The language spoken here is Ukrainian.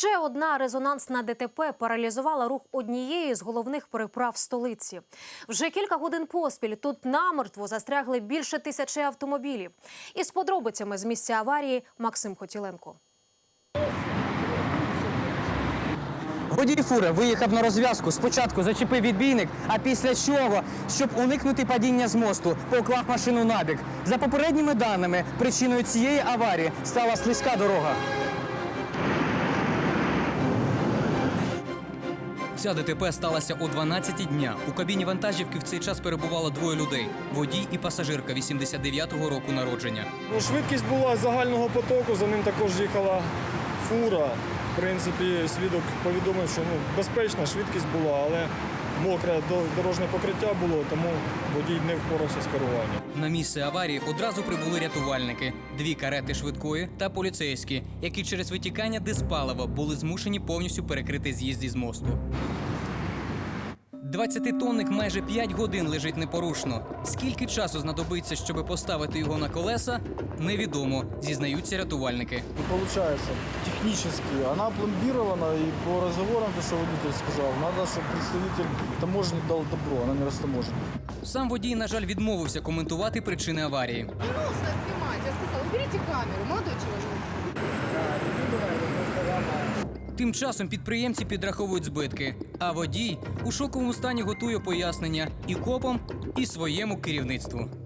Ще одна резонансна ДТП паралізувала рух однієї з головних переправ столиці. Вже кілька годин поспіль тут намертво застрягли більше тисячі автомобілів. Із подробицями з місця аварії Максим Хотіленко. Водій фури виїхав на розв'язку. Спочатку зачепив відбійник, а після чого, щоб уникнути падіння з мосту, поклав машину набік. За попередніми даними, причиною цієї аварії стала слизька дорога. Ця ДТП сталася о 12 дня. У кабіні вантажівки в цей час перебувало двоє людей: водій і пасажирка 89-го року народження. Ну, швидкість була загального потоку, за ним також їхала фура. Принципі, свідок повідомив, що ну, безпечна швидкість була, але мокре до- дорожнє покриття було, тому водій не впорався з керуванням. На місце аварії одразу прибули рятувальники, дві карети швидкої та поліцейські, які через витікання диспалива були змушені повністю перекрити з'їзд із мосту. 20-тонник майже 5 годин лежить непорушно. Скільки часу знадобиться, щоб поставити його на колеса, невідомо, зізнаються рятувальники. И получается, технически она пломбирована, и по разговорам, то, что водитель сказал, надо, чтобы представитель таможни дал добро, она не растаможена. Сам водій, на жаль, відмовився коментувати причини аварії. Не нужно снимать. Я сказала, уберите камеру, молодой человек. Тим часом підприємці підраховують збитки, а водій у шоковому стані готує пояснення і копам, і своєму керівництву.